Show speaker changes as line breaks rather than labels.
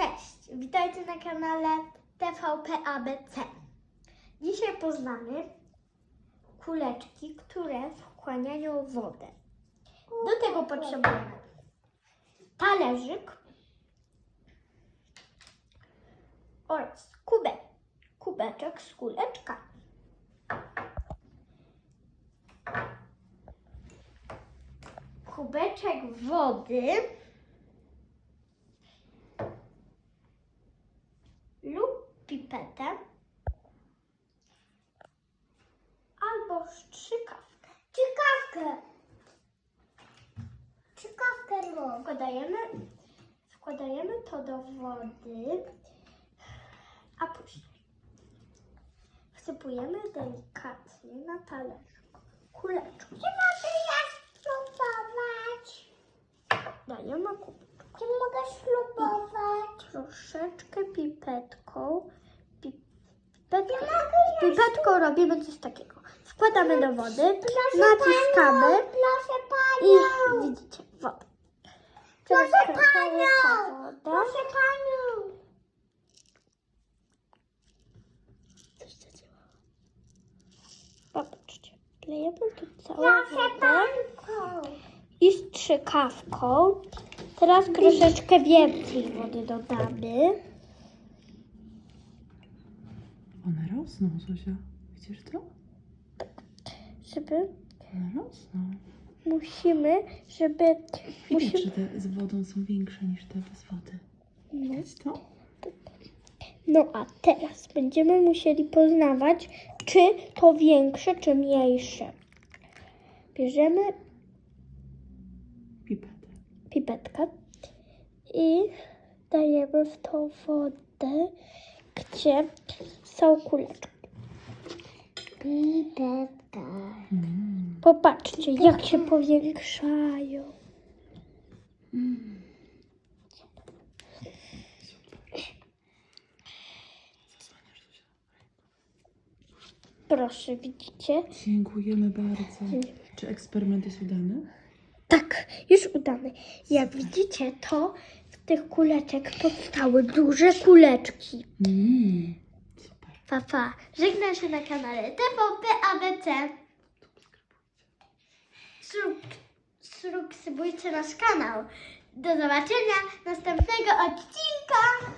Cześć, witajcie na kanale TVP ABC. Dzisiaj poznamy kuleczki, które wchłaniają wodę. Do tego potrzebujemy talerzyk oraz kubek, kubeczek z kuleczkami. Kubeczek wody pipetę albo strzykawkę.
Ciekawkę. Ciekawkę rób.
Wkładajemy, wkładajemy to do wody, a później wsypujemy delikatnie na talerz kuleczkę.
Czy mogę ja spróbować?
Dajemy kubek.
Czy mogę spróbować?
Troszeczkę pipetką. Pi- Pipetką, robimy coś takiego. Wkładamy do wody, naciskamy i widzicie, woda.
Proszę panią. Proszę panią.
Coś zadziałało. Popatrzcie, klejemy tu całą wodę i strzykawką. Teraz troszeczkę więcej wody dodamy.
One rosną, Zuzia. Widzisz to?
Żeby,
One rosną.
musimy, żeby,
Widać,
musimy,
że te z wodą są większe niż te bez wody.
no,
Widać to?
no a teraz będziemy musieli poznawać, czy to większe, czy mniejsze. Bierzemy
Pipetę.
pipetkę i dajemy w tą wodę, gdzie są kuleczki.
Pipetka.
Popatrzcie, jak się powiększają. Proszę, widzicie?
Dziękujemy bardzo. Czy eksperyment jest udany?
Tak, już udany. Jak widzicie, to w tych kuleczek powstały duże kuleczki.
Mm. Super.
Papa, żegnam się na kanale TVP ABC. Sub- Subskrybujcie nasz kanał. Do zobaczenia następnego odcinka.